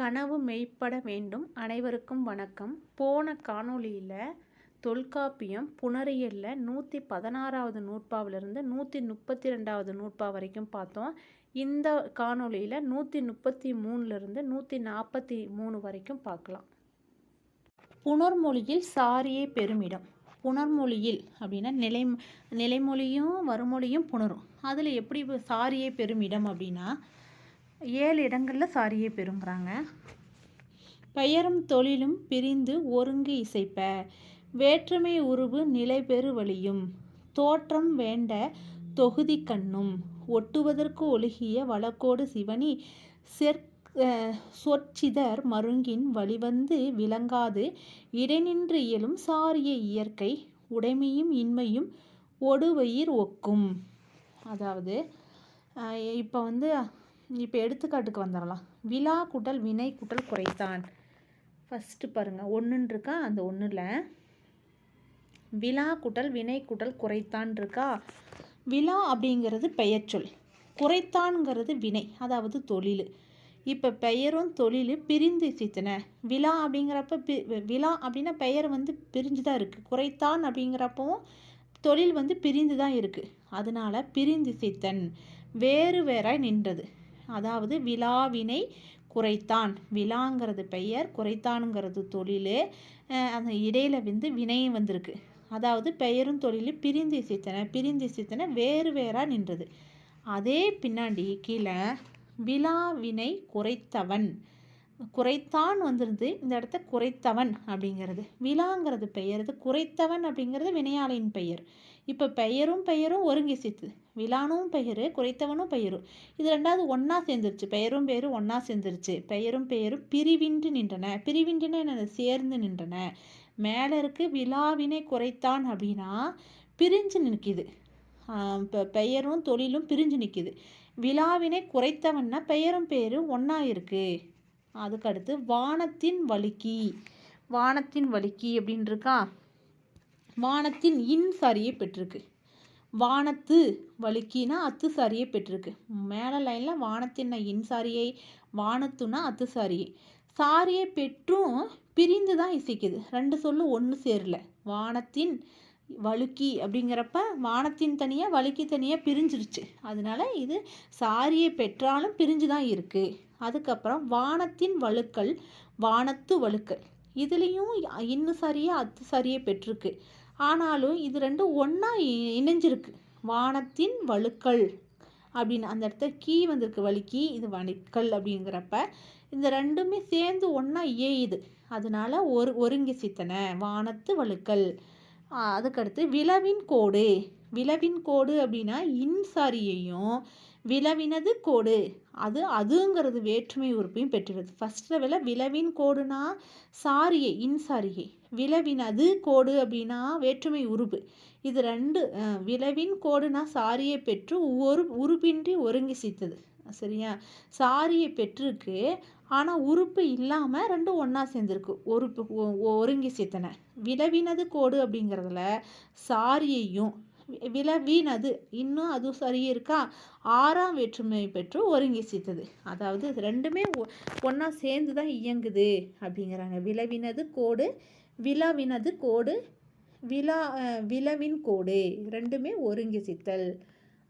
கனவு மெய்ப்பட வேண்டும். அனைவருக்கும் வணக்கம். போன காணொளியில் தொல்காப்பியம் புனரியலில் நூற்றி பதினாறாவது நூற்பாவிலிருந்து நூற்றி முப்பத்தி ரெண்டாவது நூற்பா வரைக்கும் பார்த்தோம். இந்த காணொளியில் நூற்றி முப்பத்தி மூணுலேருந்து நூற்றி நாற்பத்தி மூணு வரைக்கும் பார்க்கலாம். புணர்மொழியில் சாரியே பெருமிடம். புணர்மொழியில் அப்படின்னா நிலை நிலைமொழியும் வருமொழியும் புணரும். அதில் எப்படி சாரியே பெருமிடம் அப்படின்னா ஏழு இடங்களில் சாரியை பெறுங்கிறாங்க. பெயரும் தொழிலும் பிரிந்து ஒருங்கு இசைப்ப. வேற்றுமை உருவு நிலை பெறு வழியும். தோற்றம் வேண்ட தொகுதி கண்ணும். ஒட்டுவதற்கு ஒழுகிய வழக்கோடு சிவனி செற் சொற்சிதர் மருங்கின் வழிவந்து விளங்காது. இடைநின்று இயலும் சாரிய இயற்கை உடைமையும் இன்மையும் ஒடுவயிர் ஒக்கும். அதாவது இப்போ வந்து இப்போ எடுத்துக்காட்டுக்கு வந்துடலாம் விழா குடல் வினை குட்டல் குறைத்தான். ஃபஸ்ட்டு பாருங்கள் ஒன்றுன்னு இருக்கா? அந்த ஒன்றில் விழா குடல் வினை குடல் குறைத்தான் இருக்கா? விழா அப்படிங்கிறது பெயர்ச்சொல் குறைத்தான்ங்கிறது வினை அதாவது தொழில். இப்போ பெயரும் தொழில் பிரிந்து சித்தன விழா அப்படிங்கிறப்ப பி விழா அப்படின்னா பெயர் வந்து பிரிஞ்சு தான் இருக்குது குறைத்தான் அப்படிங்கிறப்பவும் தொழில் வந்து பிரிந்து தான் இருக்குது அதனால் பிரிந்து சித்தன் வேறு வேறாய் நின்றது. அதாவது விழாவினை குறைத்தான். விழாங்கிறது பெயர் குறைத்தானுங்கிறது தொழில். அந்த இடையில் வந்து வினையும் வந்திருக்கு. அதாவது பெயரும் தொழிலும் பிரிந்து இசைத்தன பிரிந்து இசைத்தன வேறு வேறாக நின்றது. அதே பின்னாடி கீழே விழாவினை குறைத்தவன். குறைத்தான் வந்திருந்து இந்த இடத்த குறைத்தவன் அப்படிங்கிறது. விழாங்கிறது பெயர். இது குறைத்தவன் அப்படிங்கிறது வினையாளின் பெயர். இப்போ பெயரும் பெயரும் ஒருங்கிசித்து விழானும் பெயர் குறைத்தவனும் பெயரும் இது ரெண்டாவது ஒன்றா சேர்ந்துருச்சு. பெயரும் பெயரும் ஒன்றா சேர்ந்துருச்சு. பெயரும் பெயரும் பிரிவின்றி நின்றன. பிரிவின்றின என்ன சேர்ந்து நின்றன. மேலே இருக்கு விழாவினை குறைத்தான் அப்படின்னா பிரிஞ்சு நிற்கிது. இப்போ பெயரும் தொழிலும் பிரிஞ்சு நிற்கிது. விழாவினை குறைத்தவன்னா பெயரும் பெயரும் ஒன்றா இருக்குது அதுக்கடுத்து வானத்தின் வழுக்கி. வானத்தின் வழுக்கி அப்படின்னு இருக்கா வானத்தின் இன் சாரியை பெற்றிருக்கு. வானத்து வழுக்கினா அத்து சாரியை பெற்றிருக்கு. மேலே லைனில் வானத்தின் இன் சாரியை வானத்துனா அத்து சாரியை சாரியை பெற்றும் பிரிந்து தான் இசைக்குது. ரெண்டு சொல்லு ஒன்று சேரல. வானத்தின் வழுக்கி அப்படிங்கிறப்ப வானத்தின் தனியாக வழுக்கி தனியாக பிரிஞ்சிருச்சு. அதனால இது சாரியை பெற்றாலும் பிரிஞ்சு தான் இருக்குது அதுக்கப்புறம் வானத்தின் வழுக்கல் வானத்து வழுக்கல். இதுலேயும் இன்னும் சரியாக அத்து சரியாக பெற்றிருக்கு. ஆனாலும் இது ரெண்டும் ஒன்றா இணைஞ்சிருக்கு. வானத்தின் வழுக்கல் அப்படின்னு அந்த இடத்த கீ வந்திருக்கு. வழுக்கி இது வழுக்கல் அப்படிங்கிறப்ப இந்த ரெண்டுமே சேர்ந்து ஒன்றா ஏயுது அதனால ஒரு ஒருங்கி சித்தனை வானத்து வழுக்கல். அதுக்கடுத்து விளவின் கோடு. விளவின் கோடு அப்படின்னா இன்சாரியையும் விளவினது கோடு. அது அதுங்கிறது வேற்றுமை உறுப்பையும் பெற்றுள்ளது ஃபஸ்ட் லெவலில் விளவின் கோடுனா சாரியை இன்சாரியை விளவினது கோடு அப்படின்னா வேற்றுமை உறுப்பு. இது ரெண்டு விளவின் கோடுனா சாரியை பெற்று ஒரு உறுப்பின்றி ஒருங்கி சித்தது. சரியா? சாரியை பெற்றிருக்கு. ஆனால் உறுப்பு இல்லாமல் ரெண்டும் ஒன்றா சேர்ந்துருக்கு. உறுப்பு ஒருங்கி சேர்த்தன. விளவினது கோடு அப்படிங்கிறதுல சாரியையும் விளவினது இன்னும் அதுவும் சரி இருக்கா? ஆறாம் வேற்றுமை பெற்று ஒருங்கி சேர்த்தது. அதாவது ரெண்டுமே ஒன்றா சேர்ந்து தான் இயங்குது அப்படிங்கிறாங்க. விளவினது கோடு விளவினது கோடு விழா விளவின் கோடு. ரெண்டுமே ஒருங்கி சித்தல்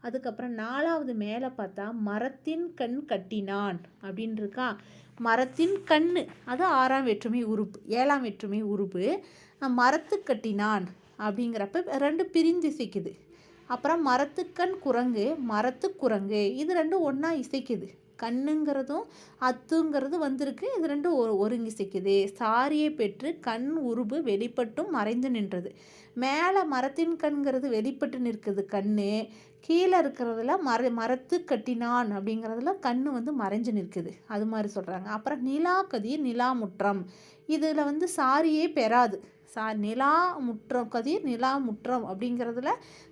அதுக்கப்புறம் நாலாவது மேலே பார்த்தா மரத்தின் கண் கட்டினான் அப்படின்னு இருக்கா மரத்தின் கண் அது ஆறாம் வேற்றுமை உறுப்பு ஏழாம் வேற்றுமை உறுப்பு. மரத்து கட்டினான் அப்படிங்கிறப்ப ரெண்டு பிரிந்து இசைக்குது. அப்புறம் மரத்துக்கண் குரங்கு மரத்து குரங்கு இது ரெண்டும் ஒன்றா இசைக்குது. கண்ணுங்கிறதும் அத்துங்கிறது வந்திருக்கு. இது ரெண்டும் ஒரு ஒருங்கிசைக்குது. சாரியை பெற்று கண் உருபு வெளிப்பட்டும் மறைந்து நின்றது மேலே மரத்தின் கண்கிறது வெளிப்பட்டு நிற்குது கண் கீழே இருக்கிறதுல மர மரத்து கட்டினான் அப்படிங்கிறதுல கண் வந்து மறைஞ்சு நிற்குது. அது மாதிரி சொல்கிறாங்க அப்புறம் நிலா கதிர் நிலா முற்றம் இதில் வந்து சாரியே பெறாது. சா நிலா முற்றம் கதிர் நிலா முற்றம் அப்படிங்கிறதுல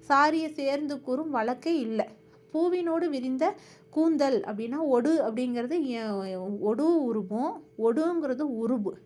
சாரியை சேர்ந்து கூறும் வழக்கே இல்லை. பூவினோடு விரிந்த கூந்தல் அப்படின்னா ஒடு அப்படிங்கிறது ஒடு உருவம் ஒடுங்கிறது உருபு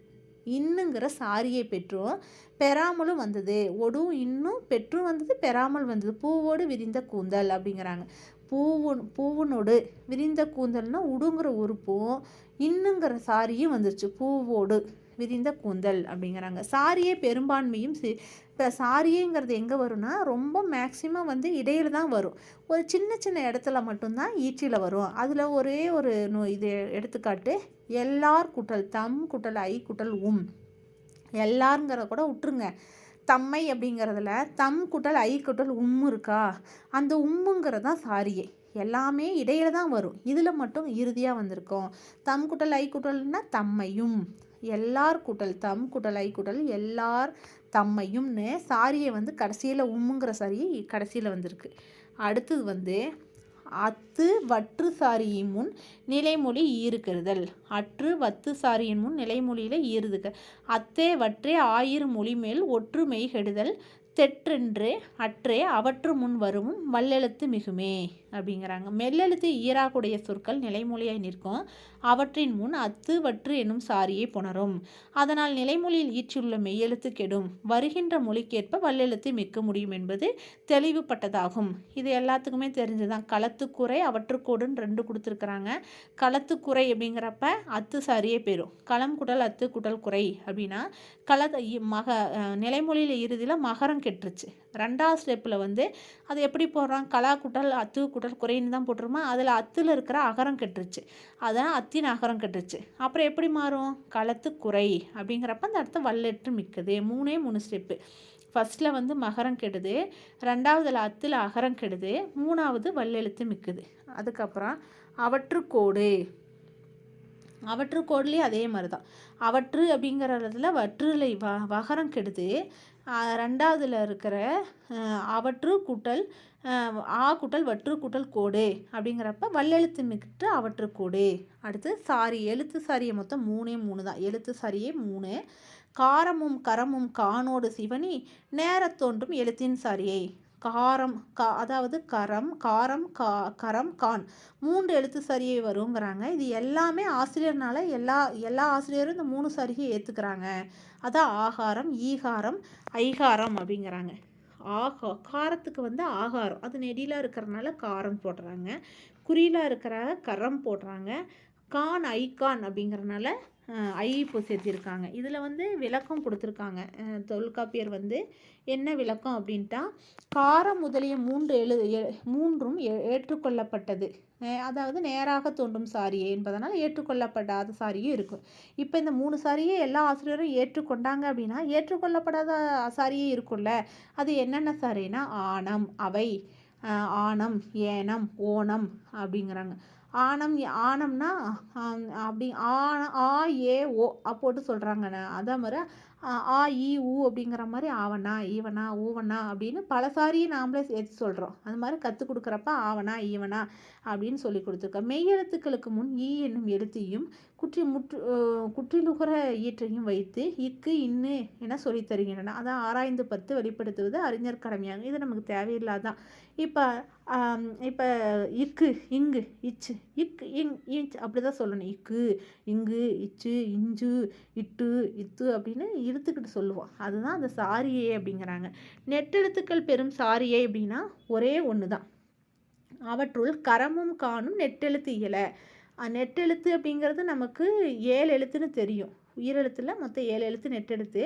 இன்னுங்கிற சாரியை பெற்றும். பெறாமலும் வந்தது. ஒடும் இன்னும் பெற்றும் வந்தது பெறாமல் வந்தது. பூவோடு விரிந்த கூந்தல் அப்படிங்கிறாங்க. பூவுன் பூவுனோடு விரிந்த கூந்தல்னால் உடுங்கிற உறுப்பும் இன்னுங்கிற சாரியும் வந்துருச்சு. பூவோடு. விரிந்த கூந்தல் அப்படிங்கிறாங்க. சாரியே பெரும்பான்மையும் சி இப்போ சாரியேங்கிறது எங்கே வரும்னா ரொம்ப மேக்சிமம் வந்து இடையில தான் வரும். ஒரு சின்ன சின்ன இடத்துல மட்டும்தான் ஈச்சியில் வரும். அதில் ஒரே ஒரு நோ இது எடுத்துக்காட்டு எல்லார் குட்டல் தம் குட்டல் ஐ குட்டல் உம். எல்லாருங்கிறத கூட விட்டுருங்க தம்மை அப்படிங்கிறதுல தம் குட்டல் ஐ குட்டல் உம்மு இருக்கா? அந்த உம்முங்கிறது தான் சாரியே. எல்லாமே இடையில தான் வரும். இதில் மட்டும் இறுதியாக வந்திருக்கோம். தம் குட்டல் ஐ குட்டல்னா தம்மையும். எல்லார் கூட்டல் தம் குட்டல் ஐ எல்லார் தம்மையும்னு சாரியை வந்து கடைசியில் உம்முங்கிற சாரி கடைசியில் வந்திருக்கு. அடுத்தது வந்து அத்து வற்று சாரியின் முன் நிலைமொழி ஈறுகிறதல். அற்று வத்து சாரியின் முன் நிலைமொழியில் ஈறுதுக. அத்தே வற்றே ஆயிரம் மொழி மேல் ஒற்று மெய்கெடுதல் தெற்றென்று அற்றே அவற்று முன் வரும் வல்லெழுத்து மிகுமே அப்படிங்கிறாங்க. மெல்லெழுத்து ஈராக்குடைய சொற்கள் நிலைமொழியாய் நிற்கும். அவற்றின் முன் அத்து வற்று என்னும் சாரியை புணரும். அதனால் நிலைமொழியில் ஈற்றியுள்ள மெய்யெழுத்து கெடும். வருகின்ற மொழிக்கேற்ப வல்லெழுத்து மிக்க முடியும் என்பது தெளிவுபட்டதாகும். இது எல்லாத்துக்குமே தெரிஞ்சுதான். களத்துக்குறை அவற்றுக்கோடுன்னு ரெண்டு கொடுத்துருக்குறாங்க. களத்துக்குறை அப்படிங்கிறப்ப அத்து சாரியே பெறும். களம் குடல் அத்து குடல் குறை அப்படின்னா கள மக நிலைமொழியில் இறுதியில் மகரம் கெட்டுருச்சு. ரெண்டாவது ஸ்டெப்பில் வந்து அது எப்படி போடுறான்? கலா குட்டல் அத்து குட்டல் குறைன்னு தான் போட்டுருமா அதில் அத்தில் இருக்கிற அகரம் கெட்டுருச்சு. அதான் அத்தின் அகரம் கெட்டுருச்சு. அப்புறம் எப்படி மாறும்? களத்து குறை அப்படிங்கிறப்ப அந்த இடத்த வல்லெட்டு மிக்கது. மூணே மூணு ஸ்டெப்பு. ஃபஸ்ட்டில் வந்து மகரம் கெடுது. ரெண்டாவதில் அத்தில் அகரம் கெடுது. மூணாவது வல்லெழுத்து மிக்குது. அதுக்கப்புறம் அவற்றுக்கோடு. அவற்றுக்கோடுலேயும் அதே மாதிரி தான். அவற்று அப்படிங்கிறதுல வற்றுலை வ வகரம் கெடுது. ரெண்டாவதுல இருக்கிற அவற்று கூட்டல் ஆ கூட்டல் வற்று கூட்டல் கோடு அப்படிங்கிறப்ப வல்லெழுத்து மிக்கிட்டு அவற்று கோடு. அடுத்து சாரி எழுத்து சாரியை மொத்தம் மூணே மூணு தான். எழுத்து சாரியே மூணு. காரமும் கரமும் காணோடு சிவனி நேரத்தோன்றும் எழுத்தின் சாரியை. காரம் கா அதாவது கரம் காரம் கா கரம் கான். மூன்று எழுத்து சரியை வருங்கிறாங்க. இது எல்லாமே ஆசிரியர்னால எல்லா எல்லா ஆசிரியரும் இந்த மூணு சரியை ஏற்றுக்கிறாங்க அதான் ஆகாரம் ஈகாரம் ஐகாரம் அப்படிங்கிறாங்க. ஆகா காரத்துக்கு வந்து ஆகாரம். அது நெடிலாக இருக்கிறனால காரம் போடுறாங்க. குறியிலாக இருக்கிற கரம் போடுறாங்க. கான் ஐகான் அப்படிங்கிறனால ஐப்பு சேர்த்திருக்காங்க இதில் வந்து விளக்கம் கொடுத்துருக்காங்க. தொல்காப்பியர் வந்து என்ன விளக்கம் அப்படின்ட்டா காரம் முதலிய மூன்று எழு மூன்றும் ஏற்றுக்கொள்ளப்பட்டது. அதாவது நேராக தோன்றும் சாரியே என்பதனால் ஏற்றுக்கொள்ளப்படாத சாரியும் இருக்கும். இப்போ இந்த மூணு சாரியை எல்லா ஆசிரியரும் ஏற்றுக்கொண்டாங்க அப்படின்னா ஏற்றுக்கொள்ளப்படாத சாரியே இருக்கும்ல. அது என்னென்ன சாரின்னா ஆணம் அவை. ஆணம் ஏனம் ஓணம் அப்படிங்கிறாங்க. ஆனம் ஆனம்னா அப்படி ஆ ஆ ஏ ஓ அப்போட்டு சொல்கிறாங்கண்ணா அதான் மாதிரி ஆ இ ஊ அப்படிங்கிற மாதிரி ஆவனா ஈவனா ஊவனா அப்படின்னு பல சாரியை நாமளே சேர்த்து சொல்கிறோம் அது மாதிரி கற்றுக் கொடுக்குறப்ப ஆவனா ஈவனா அப்படின்னு சொல்லி கொடுத்துருக்கோம். மெய்யெழுத்துக்களுக்கு முன் ஈ என்னும் எழுத்தையும் குற்றி முற்று குற்றிலுகிற ஈற்றையும் வைத்து இக்கு இன்னு என சொல்லித் தருகின்றன. அதான் ஆராய்ந்து பத்து வெளிப்படுத்துவது அறிஞர் கடமையாகும். இது நமக்கு தேவையில்லாதான். இப்போ இப்போ இக்கு இங்கு இச்சு இக்கு இங் இச் அப்படி தான் சொல்லணும். இக்கு இங்கு இச்சு இஞ்சு இட்டு இத்து அப்படின்னு இழுத்துக்கிட்டு சொல்லுவோம். அதுதான் அந்த சாரியே அப்படிங்கிறாங்க. நெட்டெழுத்துக்கள் பெரும் சாரியே அப்படின்னா ஒரே ஒன்று தான் அவற்றுள் கரமும் காணும் நெட்டெழுத்து இயலை நெட்டெழுத்து அப்படிங்கிறது நமக்கு ஏழு எழுத்துன்னு தெரியும். உயிரெழுத்தில் மொத்தம் ஏழு எழுத்து நெட்டெழுத்து.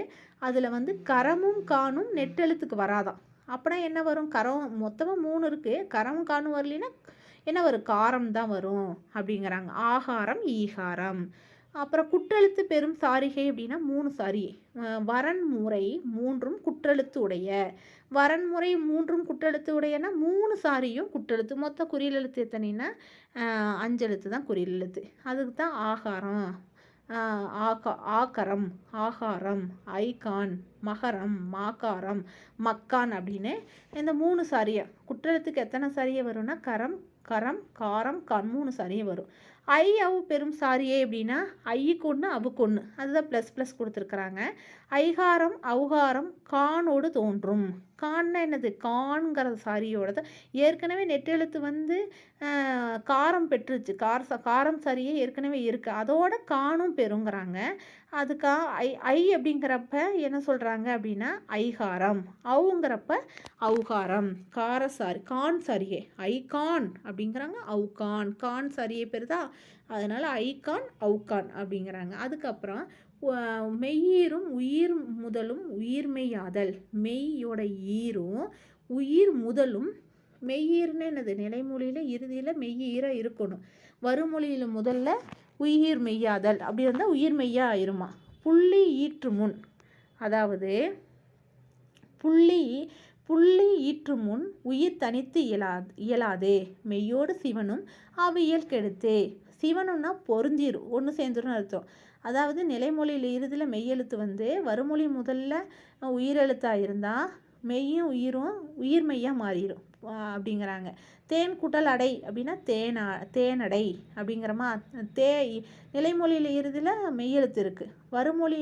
அதில் வந்து கரமும் காணும் நெட்டெழுத்துக்கு வராதான் அப்படின்னா என்ன வரும்? கரம் மொத்தமாக மூணு இருக்குது கரமும் காணும் வரலின்னா என்ன வரும்? காரம் தான் வரும் அப்படிங்கிறாங்க. ஆகாரம் ஈகாரம். அப்புறம் குற்றெழுத்து பெரும் சாரிகை அப்படின்னா மூணு சாரி. வரன்முறை மூன்றும் குற்றெழுத்து உடைய. வரன்முறை மூன்றும் குற்றெழுத்து உடையன்னா மூணு சாரியும் குற்றெழுத்து. மொத்த குறியில் எழுத்து எத்தனைன்னா அஞ்செழுத்து தான் குறியில் எழுத்து. அதுக்கு தான் ஆகாரம். ஆகா ஆக்கரம் ஆகாரம் ஐகான் மகரம் மாகாரம் மக்கான் அப்படின்னு இந்த மூணு சரியை குற்றெழுத்துக்கு எத்தனை சரியை வரும்னா கரம் கரம் காரம் கண் மூணு சாரியை வரும். ஐ அவு பெரும் சாரியே அப்படின்னா ஐக்கு ஒன்று அவுக்கு ஒன்று அதுதான் ப்ளஸ் ப்ளஸ் கொடுத்துருக்குறாங்க. ஐகாரம் அவுகாரம் கானோடு தோன்றும். கான்னா என்னது? கான்கிற சாரியோட ஏற்கனவே நெட்டெழுத்து வந்து காரம் பெற்றுச்சு. கார காரம் சரியே ஏற்கனவே இருக்குது அதோட காணும் பெறுங்கிறாங்க அதுக்கா ஐ ஐ அப்படிங்கிறப்ப என்ன சொல்கிறாங்க அப்படின்னா ஐகாரம். அவுங்கிறப்ப அவுகாரம். கார சாரி கான் சரியே ஐகான் அப்படிங்கிறாங்க அவுகான். கான் சரியே பெருதா? அதனால் ஐகான் அவுகான் அப்படிங்கிறாங்க. அதுக்கப்புறம் மெய்யீரும் உயிர் முதலும் உயிர்மெய்யாதல். மெய்யோட ஈரும் உயிர் முதலும் மெய்யீர்னு என்னது? நிலைமொழியில் இறுதியில் மெய்யீராக இருக்கணும். வருமொழியில் முதல்ல உயிர் மெய்யாதல். அப்படி இருந்தால் உயிர் மெய்யா ஆயிருமா? புள்ளி ஈற்று முன். அதாவது புள்ளி புள்ளி ஈற்று முன் உயிர் தனித்து இயலா இயலாதே. மெய்யோடு சிவனும் அவியல் கெடுத்தே. சிவனும்னா பொருந்திரும் ஒன்று சேர்ந்துருன்னு அர்த்தம். அதாவது நிலைமொழியில் இறுதியில் மெய்யெழுத்து வந்து வருமொழி முதல்ல உயிரெழுத்தாக இருந்தால் மெய்யும் உயிரும் உயிர் மெய்யாக மாறிடும் அப்படிங்கிறாங்க. தேன் குட்டல் அடை அப்படின்னா தேனா தேனடை அப்படிங்கிறமா தே நிலைமொழியில் இறுதியில் மெய்யெழுத்து இருக்குது வருமொழி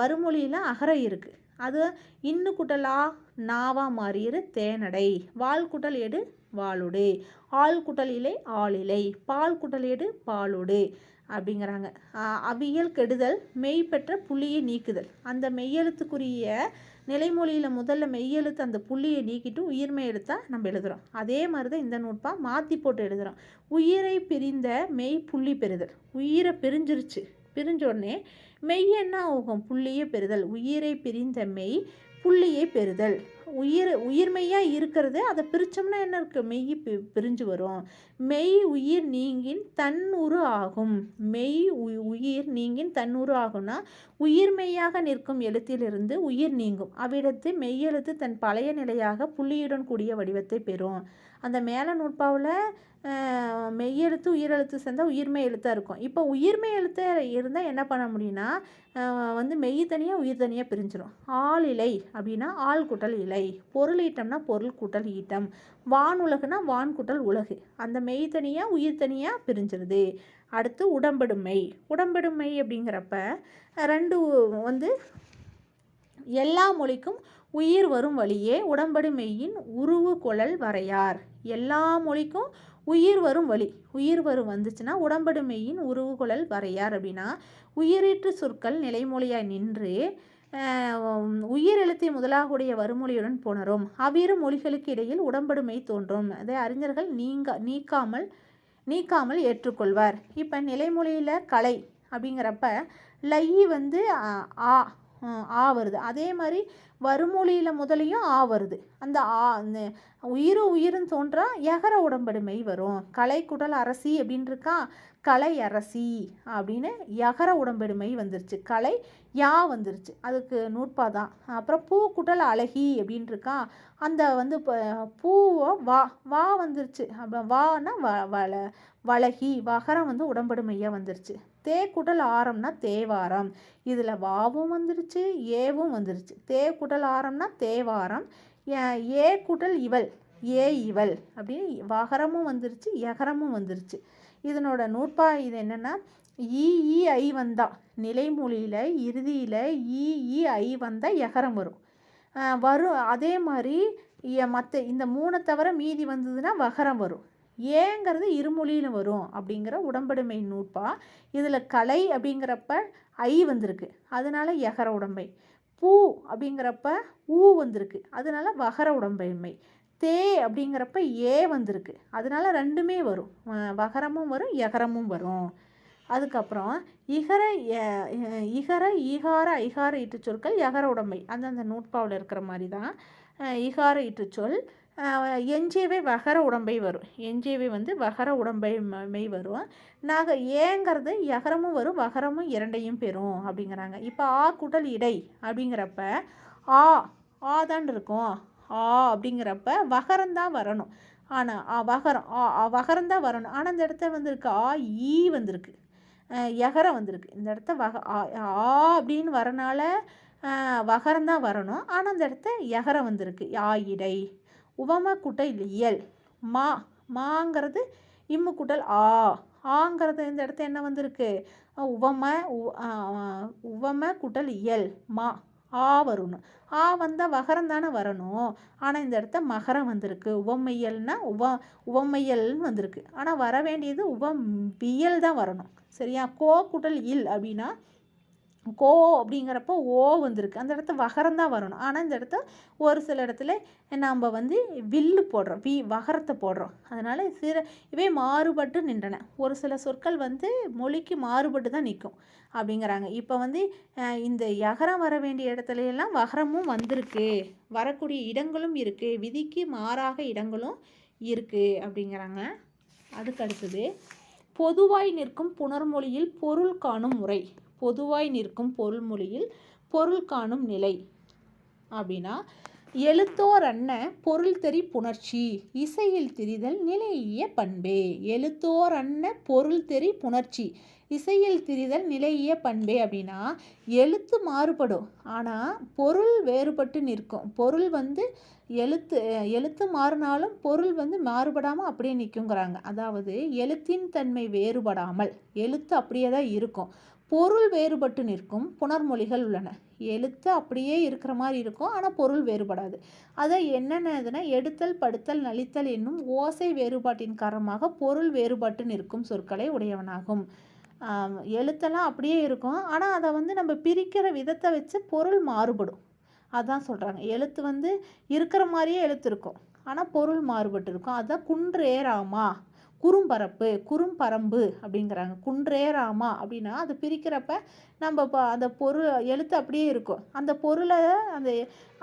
வருமொழியில் அகரை இருக்குது அது இன்னு குட்டலா நாவா மாறியிரு தேனடை. வால் குட்டல் எடு வாளுடு. ஆள் குட்டல் இலை ஆளிலை பால் குட்டல் எடு பாலுடு அப்படிங்கிறாங்க. அவியல் கெடுதல் மெய் பெற்ற புலியை நீக்குதல். அந்த மெய்யெழுத்துக்குரிய நிலைமொழியில் முதல்ல மெய்யெழுத்து அந்த புள்ளியை நீக்கிட்டு உயிர்மை எழுத்தாக நம்ம எழுதுகிறோம் அதே மாதிரி தான் இந்த நூட்பாக மாற்றி போட்டு எழுதுகிறோம் உயிரை பிரிந்த மெய் புள்ளி பெறுதல். உயிரை பிரிஞ்சிருச்சு. பிரிஞ்ச உடனே மெய் என்ன ஆகும்? புள்ளியே பெறுதல். உயிரை பிரிந்த மெய் புள்ளியை பெறுதல். உயிர் உயிர்மெய்யாக இருக்கிறது அதை பிரித்தோம்னா என்ன இருக்குது மெய் பி பிரிஞ்சு வரும். மெய் உயிர் நீங்கின் தன்னுரு ஆகும். மெய் உயிர் நீங்கின் தன்னுரு ஆகும்னா உயிர்மெய்யாக நிற்கும் எழுத்திலிருந்து உயிர் நீங்கும். அவ்விடத்து மெய்யெழுத்து தன் பழைய நிலையாக புள்ளியுடன் கூடிய வடிவத்தை பெறும். அந்த மேல நூற்பாவில் மெய்யெழுத்து உயிரெழுத்து சேர்ந்தால் உயிர்மை எழுத்தாக இருக்கும். இப்போ உயிர்மை எழுத்து இருந்தால் என்ன பண்ண முடியும்னா வந்து மெய் தனியாக உயிர் தனியாக பிரிஞ்சிடும் ஆள் இலை அப்படின்னா ஆள் குட்டல் இலை. பொருள் ஈட்டம்னா பொருள் கூட்டல் ஈட்டம். வான் உலகுனா வான் குட்டல் உலகு. அந்த மெய் தனியாக உயிர் தனியாக பிரிஞ்சிருது. அடுத்து உடம்பெடுமை உடம்பெடுமை அப்படிங்கிறப்ப ரெண்டு வந்து எல்லா மொழிக்கும் உயிர் வரும் வழியே உடம்படு மெய்யின் உருவு குழல் வரையார். எல்லா மொழிக்கும் உயிர் வரும் வழி. உயிர் வரும் வந்துச்சுன்னா உடம்படுமையின் உருவுகுழல் வரையார் அப்படின்னா உயிரீற்று சொற்கள் நிலைமொழியாய் நின்று உயிர் எழுத்தை முதலாகுடைய வருமொழியுடன் போனரும் அவ்விரு மொழிகளுக்கு இடையில் உடம்படுமை தோன்றும். அதை அறிஞர்கள் நீங்க நீக்காமல் நீக்காமல் ஏற்றுக்கொள்வார். இப்போ நிலைமொழியில் கலை அப்படிங்கிறப்ப லை வந்து ஆ ஆ வருது. அதே மாதிரி வருமொழியில் முதலையும் ஆ வருது. அந்த ஆ அந்த உயிரும் உயிருன்னு தோன்றா எகர உடம்படுமை வரும். கலை குடல் அரசி அப்படின்னு இருக்கா கலை அரசி அப்படின்னு எகர உடம்படுமை வந்துருச்சு. கலை யா வந்துருச்சு. அதுக்கு நூற்பா தான். அப்புறம் பூ குடல் அழகி அப்படின்னு இருக்கா அந்த வந்து இப்போ வா வா வந்துருச்சு. அப்புறம் வான்னா வ வள வழகி வகரம் வந்து உடம்படுமையாக வந்துருச்சு. தே குடல் ஆரம்னா தேவாரம். இதில் வாவும் வந்துருச்சு ஏவும் வந்துருச்சு. தே குடல் ஆரம்னா தேவாரம் ஏ குடல் இவள் ஏ இவள் அப்படின்னு வகரமும் வந்துருச்சு எகரமும் வந்துருச்சு. இதனோட நூற்பா இது என்னென்னா இஇ ஐ வந்தா நிலைமொழியில் இறுதியில் இஇ ஐ வந்தால் எகரம் வரும். வரும் அதே மாதிரி மற்ற இந்த மூணை தவிர மீதி வந்ததுன்னா வகரம் வரும். ஏங்கிறது இருமொழியில் வரும் அப்படிங்கிற உடம்படுமை நூற்பா. இதில் கலை அப்படிங்கிறப்ப ஐ வந்திருக்கு. அதனால எகர உடம்பை. பூ அப்படிங்கிறப்ப ஊ வந்திருக்கு. அதனால வகர உடம்பைமை. தே அப்படிங்கிறப்ப ஏ வந்திருக்கு. அதனால ரெண்டுமே வரும். வகரமும் வரும் எகரமும் வரும். அதுக்கப்புறம் இகர இகர ஈகார ஐகார ஈட்டுச்சொற்கள் எகர உடம்பை. அந்தந்த நூற்பாவில் இருக்கிற மாதிரி தான் இகார ஈட்டுச்சொல் எஞ்சியவை வகர உடம்பை வரும். எஞ்சியவை வந்து வகர உடம்பை மெய் வரும். நாங்கள் ஏங்கிறது எகரமும் வரும் வகரமும் இரண்டையும் பெறும் அப்படிங்கிறாங்க. இப்போ ஆ குடல் இடை அப்படிங்கிறப்ப ஆ ஆ தான் இருக்கும். ஆ அப்படிங்கிறப்ப வகரம் தான் வரணும். ஆனால் வகரம் ஆ வகரம்தான் வரணும். ஆனால் இந்த இடத்துல வந்திருக்கு ஆ ஈ வந்திருக்கு. எகரம் வந்திருக்கு. இந்த இடத்த வக ஆ அப்படின்னு வரனால வகரந்தான் வரணும். ஆனால் அந்த இடத்த எகரம் வந்திருக்கு. ஆ இடை. உவம குட்டை இயல். மா மாங்கிறது இம்மு குட்டல் ஆ. ஆங்கிறது இந்த இடத்த என்ன வந்திருக்கு? உவம உவம குட்டல் இயல். மா ஆ வரணும் ஆ வந்தால் வகரம் தானே வரணும். ஆனால் இந்த இடத்த மகரம் வந்திருக்கு. உவமையல்னா உவ உவமையல்னு வந்திருக்கு. ஆனால் வர வேண்டியது உவமியல் தான் வரணும். சரியா? கோ குடல் இல் அப்படின்னா கோ அப்படிங்கிறப்போ ஓ வந்திருக்கு. அந்த இடத்த வகரம் தான் வரணும். ஆனால் இந்த இடத்த ஒரு சில இடத்துல நாம் வந்து வில்லு போடுறோம். வி வகரத்தை போடுறோம். அதனால் சிற இவை மாறுபட்டு நின்றன. ஒரு சில சொற்கள் வந்து மொழிக்கு மாறுபட்டு தான் நிற்கும் அப்படிங்கிறாங்க. இப்போ வந்து இந்த யகரம் வர வேண்டிய இடத்துல எல்லாம் வகரமும் வந்திருக்கு. வரக்கூடிய இடங்களும் இருக்குது விதிக்கு மாறாக இடங்களும் இருக்குது அப்படிங்கிறாங்க. அதுக்கு அடுத்தது பொதுவாய் நிற்கும் புணர்மொழியில் பொருள் காணும் முறை. பொதுவாய் நிற்கும் பொருள்மொழியில் பொருள் காணும் நிலை அப்படின்னா எழுத்தோர் அன்ன பொருள் தெரி புணர்ச்சி இசையில் திரிதல் நிலையிய பண்பே. எழுத்தோர் அன்ன பொருள் தெரி புணர்ச்சி இசையில் திரிதல் நிலையிய பண்பே அப்படின்னா எழுத்து மாறுபடும். ஆனால் பொருள் வேறுபட்டு நிற்கும். பொருள் வந்து எழுத்து எழுத்து மாறினாலும் பொருள் வந்து மாறுபடாமல் அப்படியே நிற்குங்கிறாங்க அதாவது எழுத்தின் தன்மை வேறுபடாமல் எழுத்து அப்படியே தான் இருக்கும். பொருள் வேறுபட்டு நிற்கும் புனர்மொழிகள் உள்ளன. எழுத்து அப்படியே இருக்கிற மாதிரி இருக்கும் ஆனால் பொருள் வேறுபடாது. அதை என்னென்னதுன்னா எடுத்தல் படுத்தல் நலித்தல் என்னும் ஓசை வேறுபாட்டின் காரணமாக பொருள் வேறுபட்டு நிற்கும் சொற்களை உடையவனாகும். எழுத்தெல்லாம் அப்படியே இருக்கும் ஆனால் அதை வந்து நம்ம பிரிக்கிற விதத்தை வச்சு பொருள் மாறுபடும். அதான் சொல்கிறாங்க எழுத்து வந்து இருக்கிற மாதிரியே எழுத்து இருக்கும் ஆனால் பொருள் மாறுபட்டு இருக்கும். அதுதான் குன்றேராமா குறும்பரப்பு குறும்பரம்பு அப்படிங்கிறாங்க. குன்றேராமா அப்படின்னா அது பிரிக்கிறப்ப நம்ம இப்போ அந்த பொருள் எழுத்து அப்படியே இருக்கும். அந்த பொருளை அந்த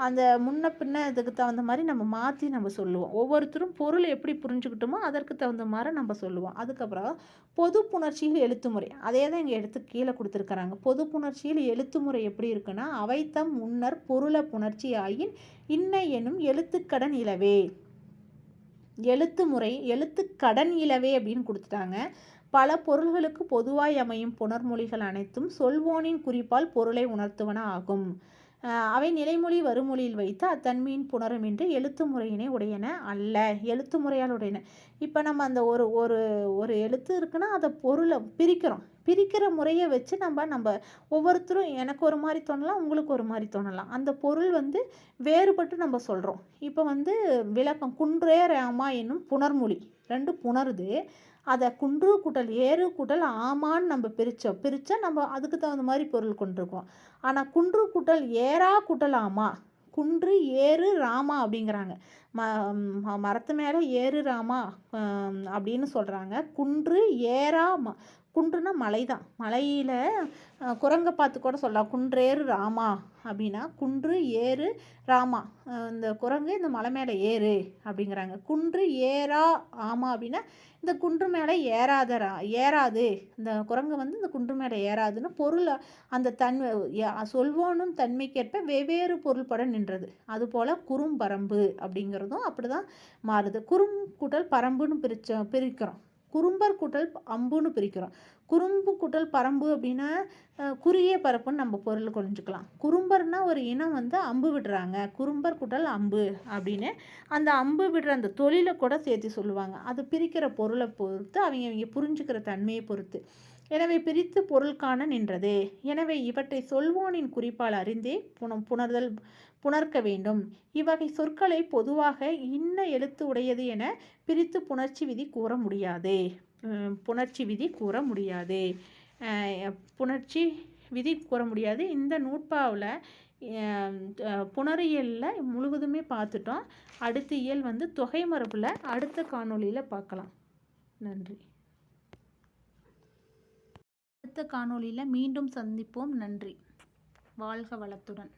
அந்த முன்ன பின்ன இதுக்கு தகுந்த மாதிரி நம்ம மாற்றி நம்ம சொல்லுவோம். ஒவ்வொருத்தரும் பொருள் எப்படி புரிஞ்சுக்கிட்டோமோ அதற்கு தகுந்த மாதிரி நம்ம சொல்லுவோம். அதுக்கப்புறம் பொது புணர்ச்சியில் எழுத்து முறை. அதே தான் இங்கே எடுத்து கீழே கொடுத்துருக்குறாங்க. பொது புணர்ச்சியில் எழுத்து முறை எப்படி இருக்குன்னா அவைத்தம் முன்னர் பொருளை புணர்ச்சி ஆயின் இன்ன எனும் எழுத்துக்கடன் இலவே. எழுத்து முறை எழுத்து கடன் இலவே அப்படின்னு கொடுத்துட்டாங்க. பல பொருள்களுக்கு பொதுவாய் அமையும் புணர்மொழிகள் அனைத்தும் சொல்வோனின் குறிப்பால் பொருளை உணர்த்துவன ஆகும். அவை நிலைமொழி வருமொழியில் வைத்து அத்தன்மையின் புணருமின்றி எழுத்து முறையினை உடையன அல்ல. எழுத்து முறையால் உடையன. இப்போ நம்ம அந்த ஒரு ஒரு ஒரு எழுத்து இருக்குன்னா அதை பொருளை பிரிக்கிறோம். பிரிக்கிற முறையை வச்சு நம்ம நம்ம ஒவ்வொருத்தரும் எனக்கு ஒரு மாதிரி தோணலாம் உங்களுக்கு ஒரு மாதிரி தோணலாம். அந்த பொருள் வந்து வேறுபட்டு நம்ம சொல்கிறோம் இப்போ வந்து விளக்கம் குன்றே ராமா என்னும் புணர்மொழி. ரெண்டு புணருது. அதை குன்று கூட்டல் ஏறு கூட்டல் ஆமான்னு நம்ம பிரித்தோம் பிரித்தா நம்ம அதுக்கு தகுந்த மாதிரி பொருள் கொண்டிருக்கோம். ஆனால் குன்று கூட்டல் ஏறா கூட்டல் ஆமா. குன்று ஏறு ராமா அப்படிங்கிறாங்க. ம மரத்து மேலே ஏறு ராமா அப்படின்னு சொல்கிறாங்க குன்று ஏறா ம குன்றுனா மலை தான் மலையில் குரங்கை பார்த்து கூட சொல்லலாம். குன்றேறு ராமா அப்படின்னா குன்று ஏறு ராமா. இந்த குரங்கு இந்த மலை மேலே ஏறு அப்படிங்கிறாங்க. குன்று ஏறா ஆமா அப்படின்னா இந்த குன்று மேலே ஏறாத ஏறாது. இந்த குரங்கு வந்து இந்த குன்று மேலே ஏறாதுன்னு பொருள் அந்த தன்மை சொல்வோனும் தன்மைக்கேற்ப வெவ்வேறு பொருள்பட நின்றது. அதுபோல் குறும்பரம்பு அப்படிங்கிறதும் அப்படி தான் மாறுது. குறும் கூட்டல் பரம்புன்னு பிரிச்ச பிரிக்கிறோம். குறும்பர் கூட்டல் அம்புன்னு பிரிக்கிறோம். குறும்பு கூட்டல் பரம்பு அப்படின்னா குறுகிய பரப்புன்னு நம்ம பொருள் கொஞ்சிக்கலாம் குறும்பர்னா ஒரு இனம் வந்து அம்பு விடுறாங்க. குறும்பர் கூட்டல் அம்பு அப்படின்னு அந்த அம்பு விடுற அந்த தொழிலை கூட சேர்த்து சொல்லுவாங்க. அது பிரிக்கிற பொருளை பொறுத்து அவங்க அவங்க புரிஞ்சுக்கிற தன்மையை பொறுத்து. எனவே பிரித்து பொருள் காண நின்றது. எனவே இவற்றை சொல்வோனின் குறிப்பால் அறிந்தே புன புணர்தல் புணர்க்க வேண்டும். இவ்வகை சொற்களை பொதுவாக இன்ன எழுத்து உடையது என பிரித்து புணர்ச்சி விதி கூற முடியாது. புணர்ச்சி விதி கூற முடியாது. புணர்ச்சி விதி கூற முடியாது. இந்த நூட்பாவில் புணரியலில் முழுவதுமே பார்த்துட்டோம். அடுத்த இயல் வந்து தொகை மரபில் அடுத்த காணொளியில் பார்க்கலாம். நன்றி. அடுத்த காணொளியில் மீண்டும் சந்திப்போம். நன்றி. வாழ்க வளத்துடன்.